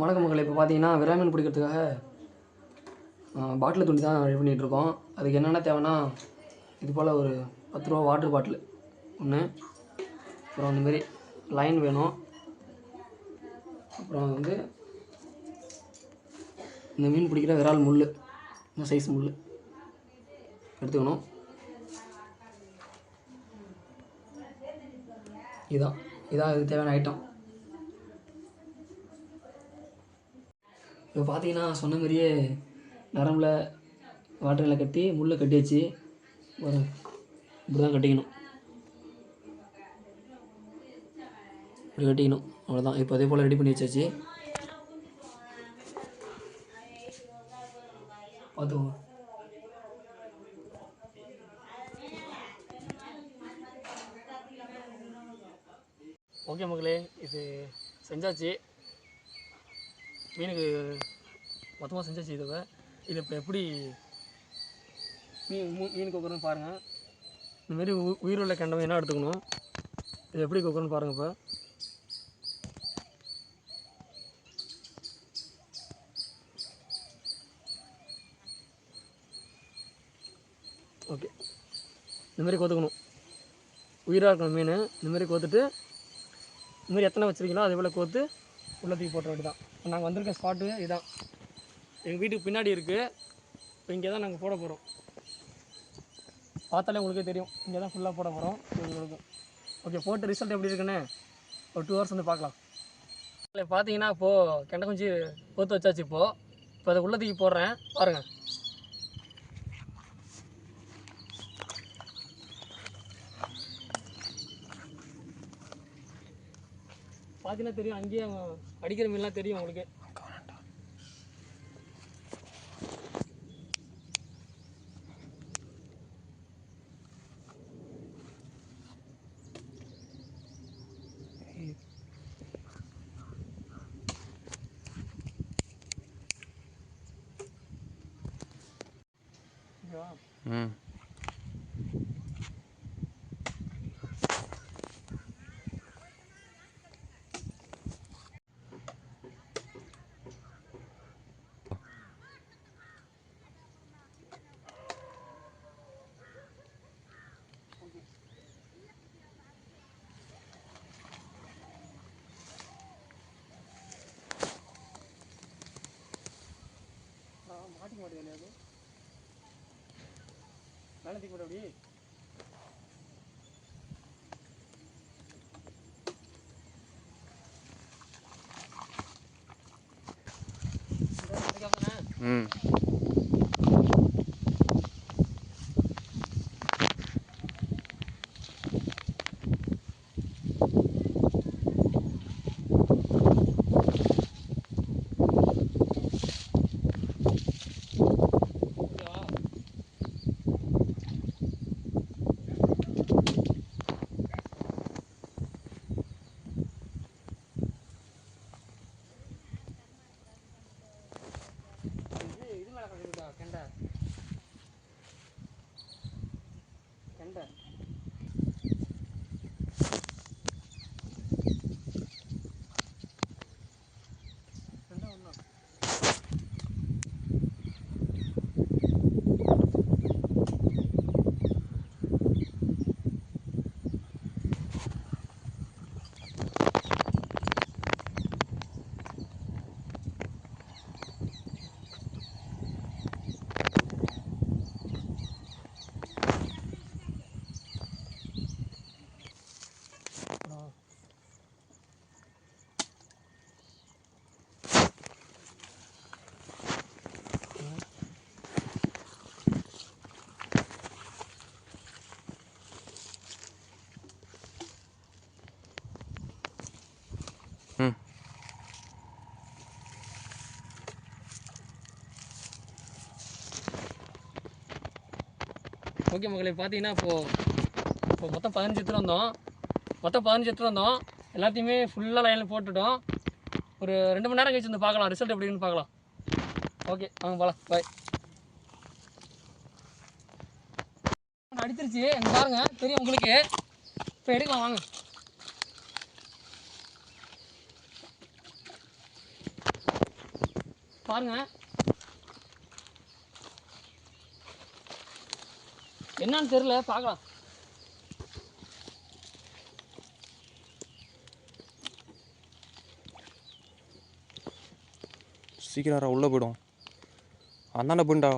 வணக்கம் மக்களை. இப்போ பார்த்தீங்கன்னா விரா மீன் பிடிக்கிறதுக்காக பாட்டில் துணி தான் ரெடி பண்ணிகிட்டு இருக்கோம். அதுக்கு என்னென்ன தேவைன்னா இது போல் ஒரு பத்து ரூபா வாட்டர் பாட்டில் ஒன்று அப்புறம் இந்த லைன் வேணும். அப்புறம் வந்து இந்த மீன் பிடிக்கிற விரால் முள் இந்த சைஸ் முள் எடுத்துக்கணும். இதான். இதான் இது தேவையான ஐட்டம் இப்போ பார்த்தீங்கன்னா சொன்ன மாதிரியே நரம்பில் வாட்டரில் கட்டி முள்ளை கட்டியாச்சு. ஒரு இப்படி தான் கட்டிக்கணும். இப்படி கட்டிக்கணும். அவ்வளோதான் இப்போ அதே போல் ரெடி பண்ணி வச்சாச்சு. பார்த்துக்கோங்க ஓகே மக்களே இது செஞ்சாச்சு. மீனுக்கு மொத்தமாக செஞ்சாச்சு இதை இது இப்போ எப்படி மீன் மீன் கொக்குறன்னு பாருங்கள் இந்தமாரி உ உயிருள்ள கெண்டை என்ன எடுத்துக்கணும்? இது எப்படி கொக்குறன்னு பாருங்கள் இப்போ. ஓகே. இந்தமாரி கொத்துக்கணும். உயிராக இருக்கணும் மீன். இந்தமாரி கோத்துட்டு இந்தமாரி எத்தனை வச்சுருக்கீங்களோ அதே போல் கோத்து உள்ள தூக்கி போட்ட வேண்டியதான் நாங்கள் வந்திருக்க ஸ்பாட்டு இதுதான் எங்கள் வீட்டுக்கு பின்னாடி இருக்குது இப்போ இங்கே தான் நாங்கள் போட போகிறோம் பார்த்தாலே உங்களுக்கே தெரியும். இங்கே தான் ஃபுல்லாக போட போகிறோம் உங்களுக்கு. ஓகே போட்டு ரிசல்ட் எப்படி இருக்குன்னு? ஒரு டூ ஹவர்ஸ் வந்து பார்க்கலாம். இல்லை பார்த்தீங்கன்னா இப்போது கெண்டை குஞ்சு கோத்து வச்சாச்சு இப்போது இப்போ அதை உள்ள தூக்கி போடுறேன். பாருங்கள் பார்த்தீங்கன்னா தெரியும். அங்கேயே அடிக்கிற மீன்லாம் தெரியும் உங்களுக்கு. ஓகேவா? ம் ஆ, மாட்டிக்க மாட்டேங்குது அது மேலே தூக்கி போட அப்படி ம். ஓகே மகளே பார்த்தீங்கன்னா இப்போது இப்போ மொத்தம் பதினஞ்சு எடுத்துகிட்டு வந்தோம். மொத்தம் பதினஞ்சு எடுத்துகிட்டு வந்தோம். எல்லாத்தையுமே ஃபுல்லாக லைனில் போட்டுட்டோம். ஒரு ரெண்டு மணி நேரம் கழிச்சு வந்து பார்க்கலாம். ரிசல்ட் எப்படின்னு பார்க்கலாம். ஓகே வாங்க போகலாம் பாய் அடிச்சிருச்சு. எங்க பாருங்க தெரியும் உங்களுக்கு. இப்போ எடுக்கலாம் வாங்க. பாருங்க. என்னன்னு தெரியல பார்க்கலாம். சீக்கிரம் உள்ளே போயிடும் அந்தாண்ட போயிண்டா.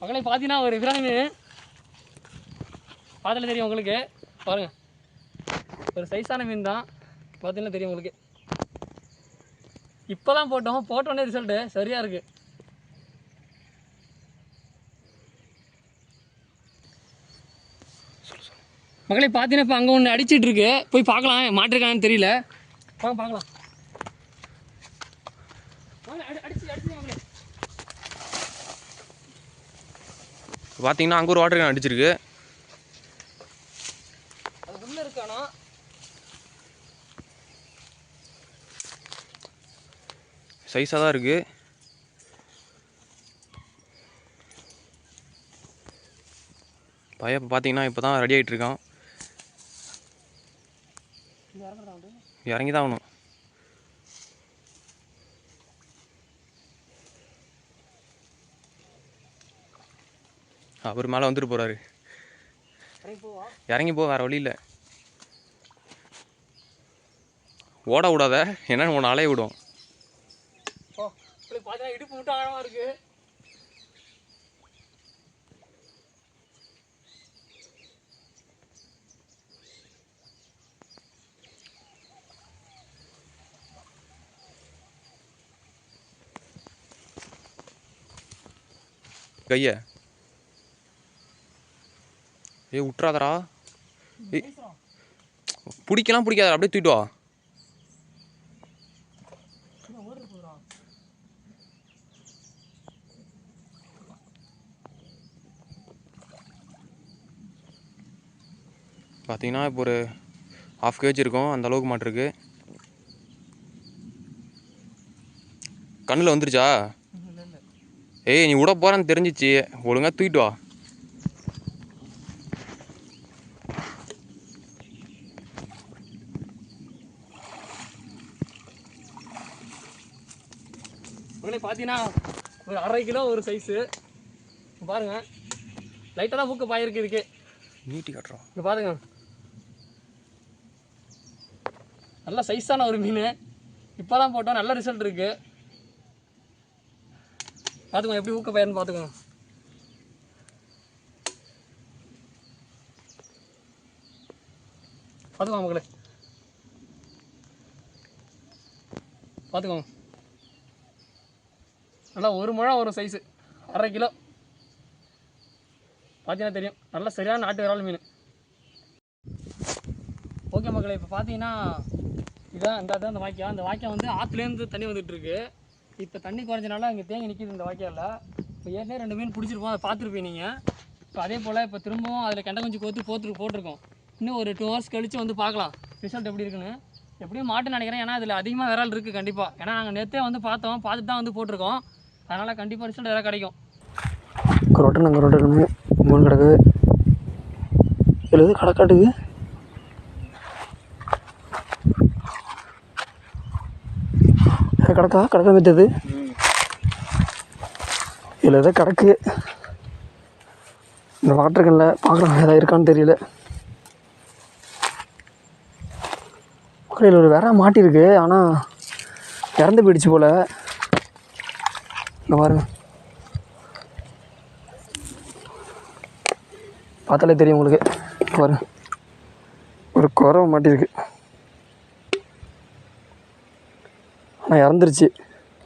மகளே பார்த்தீங்கன்னா ஒரு விராமி பார்த்தாலே தெரியும் உங்களுக்கு. பாருங்க. ஒரு சைஸான மீன் தான். பார்த்தீங்கன்னா தெரியும் உங்களுக்கு. இப்போ தான் போட்டோம் போட்டோன்னே ரிசல்ட்டு சரியாக இருக்குது மகளே பார்த்தீங்கன்னா இப்போ அங்கே ஒன்று அடிச்சிட்டு இருக்கு. போய் பார்க்கலாம். மாட்டிருக்கான்னு தெரியல. வாங்க பார்க்கலாம். பார்த்தீங்கன்னா அங்கே ஒரு வாட்டர் கேன் அடிச்சிருக்கு அது உள்ளே இருக்கானா சைஸாக தான் இருக்குது பையன் இப்போ பார்த்தீங்கன்னா இப்போ தான் ரெடி ஆகிட்டு இருக்கான். இறங்கி தான் ஆகணும். அவர் மேலே வந்துட்டு போகிறாரு இறங்கி போ வேறு வழி இல்லை. ஓட விடாத என்னென்னு உன்னை அலைய விடும். பார்த்தீங்கன்னா இடுப்பு மட்டும் ஆழமாக இருக்கு. கையை. ஏய் விட்றாதடா ஏய். பிடிக்கலாம் பிடிக்காத அப்படியே தூக்கிட்டு வா. பார்த்தீங்கன்னா இப்போ ஒரு ஹாஃப் கேஜ் இருக்கும். அந்த அளவுக்கு மாட்டிருக்கு கண்ணில் வந்துருச்சா? ஏய் நீ விட போகிறேன்னு தெரிஞ்சிச்சு. ஒழுங்காக தூக்கிட்டு வா. பார்த்தீங்கன்னா ஒரு அரை கிலோ ஒரு சைஸு பாருங்க. லைட்டாக தான் மூக்கு பாயிருக்கு இதுக்கு. நீட்டி காட்டுறோம். இங்கே பாருங்க. நல்ல சைஸான ஒரு மீன். இப்போ தான் போட்டோம். நல்ல ரிசல்ட் இருக்கு. பார்த்துக்கோங்க எப்படி ஊக்க பயிர்னு பார்த்துக்கோங்க பார்த்துக்கோங்க மக்களே. பார்த்துக்கோங்க நல்லா ஒரு முழம் ஒரு சைஸு அரை கிலோ. பார்த்தீங்கன்னா தெரியும். நல்லா சரியான நாட்டு விரால் மீன். ஓகே மக்களை இப்போ பார்த்தீங்கன்னா இதான் இந்த அந்த இந்த வாய்க்கால் அந்த வாய்க்கால் வந்து ஆற்றுலேருந்து தண்ணி வந்துட்டு இருக்கு இப்போ தண்ணி குறைஞ்சனால இங்கே தேங்கி நிற்கிது இந்த வாய்க்காலில் இப்போ ஏற்கனவே ரெண்டு மீன் பிடிச்சிருப்போம் அதை பார்த்துருப்பீங்க நீங்கள் இப்போ அதே போல் இப்போ திரும்பவும் அதில் கெண்டை குஞ்சு கோத்து போட்டு போட்டிருக்கோம். இன்னும் ஒரு டூ ஹவர்ஸ் கழித்து வந்து பார்க்கலாம். ரிசல்ட் எப்படி இருக்குன்னு. எப்படியும் மாட்டுன்னு நினைக்கிறேன். ஏன்னா இதில் அதிகமாக விரல் இருக்குது கண்டிப்பாக ஏன்னா நாங்கள் நேற்றே வந்து பார்த்தோம் பார்த்துட்டு தான் வந்து போட்டிருக்கோம். அதனால் கண்டிப்பாக ரிசல்ட் எதாவது கிடைக்கும். கரோட்டை நாங்கள் கரோட்டை மூணு கிடக்குது. எழுது கடக்காட்டுக்கு கிடக்கா கிடக்க விட்டது இதில் எதோ கிடக்கு இந்த வாட்டர் கண்ணில் பார்க்கலாம் எதாவது இருக்கான்னு தெரியல. இதில் ஒரு வேற மாட்டியிருக்கு ஆனால் இறந்து போயிடுச்சு போல். இங்கே பாருங்க. பார்த்தாலே தெரியும் உங்களுக்கு. பாருங்க. ஒரு குறவை மாட்டியிருக்கு ஆனால் இறந்துருச்சு.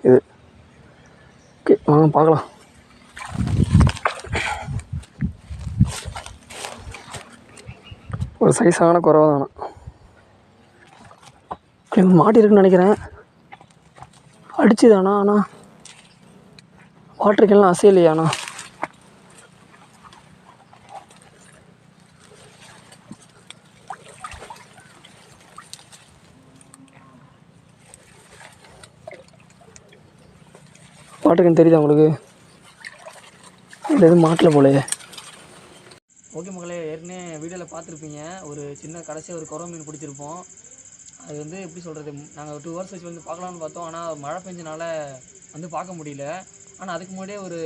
இது. ஓகே வாங்க பார்க்கலாம். ஒரு சைஸான குறவை தானே இது மாட்டிருக்குன்னு நினைக்கிறேன். அடிச்சுதானா ஆனால் வாட்டர் கேன்லாம் அசையலையாண்ணா வாட்டர் தெரியுதா உங்களுக்கு? எதுவும் மாட்டல போலையே. ஓகே மக்களே ஏற்கனவே வீடியோவில் பார்த்துருப்பீங்க. ஒரு சின்ன கடைசியாக ஒரு குறவை மீன் பிடிச்சிருப்போம். அது வந்து எப்படி சொல்கிறது நாங்கள் டூ ஹவர்ஸ் வச்சு வந்து பார்க்கலான்னு பார்த்தோம். ஆனால் மழை பெஞ்சனால வந்து பார்க்க முடியல. ஆனால் அதுக்கு முன்னாடியே ஒரு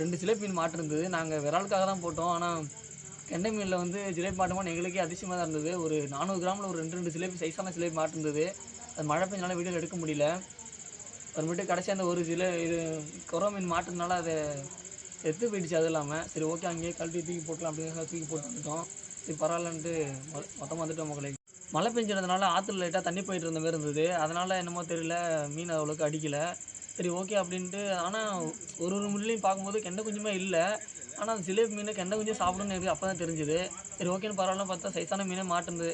ரெண்டு சிலேபி மீன் மாட்டிருந்தது நாங்கள் விராலுக்காக தான் போட்டோம். ஆனால் கெண்டை மீனில் வந்து ஜிலேபி மாட்டோமோ எங்களுக்கே அதிசயமாக தான் இருந்தது. ஒரு நானூறு கிராமில் ஒரு ரெண்டு ரெண்டு சிலேபி சைஸான சிலேபி மாட்டிருந்தது அது மழை பெஞ்சனால வீடியோவில் எடுக்க முடியல. அப்புறமேட்டு கடைசி அந்த ஒரு சில இது குறவ மீன் மாட்டுறதுனால அதை செத்து போயிடுச்சு அது இல்லாமல் சரி ஓகே அங்கேயே கழட்டி தூக்கி போட்டலாம் அப்படின்னு தூக்கி போட்டுட்டோம் சரி பரவாயில்லன்ட்டு மொ- வந்துட்டோம் மக்களை. மழை பெஞ்சதுனால ஆற்றுல லைட்டாக தண்ணி போயிட்டு இருந்த மாதிரி இருந்தது. அதனால் என்னமோ தெரியல மீன் அவ்வளோக்கு அடிக்கலை. சரி ஓகே அப்படின்ட்டு ஆனால் ஒரு ஒரு முள்ளையும் பார்க்கும்போது கெண்டை குஞ்சுமே இல்லை. ஆனால் அந்த சிலேபி மீனை கெண்டை குஞ்சு சாப்பிடணும்னு எனக்கு அப்போ தான் தெரிஞ்சுது. சரி ஓகேன்னு பரவாயில்ல பார்த்தா சைஸான மீனே மாட்டுந்து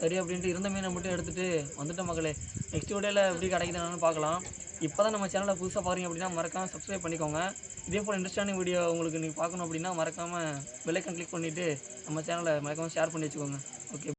சரி அப்படின்ட்டு இருந்த மீனை மட்டும் எடுத்துகிட்டு வந்துட்டேன் மகளே நெக்ஸ்ட் வீடியோவில் எப்படி கிடைக்குதுன்னு பார்க்கலாம். இப்போ தான் நம்ம சேனலை புதுசாக பாருங்க அப்படின்னா மறக்காமல் சப்ஸ்கிரைப் பண்ணிக்கோங்க. இதே போல் இன்ட்ரெஸ்டான வீடியோ உங்களுக்கு நீங்கள் பார்க்கணும் அப்படின்னா மறக்காமல் பெல்லைக்கன் கிளிக் பண்ணிவிட்டு நம்ம சேனலை மறக்காமல் ஷேர் பண்ணி வச்சுக்கோங்க. ஓகே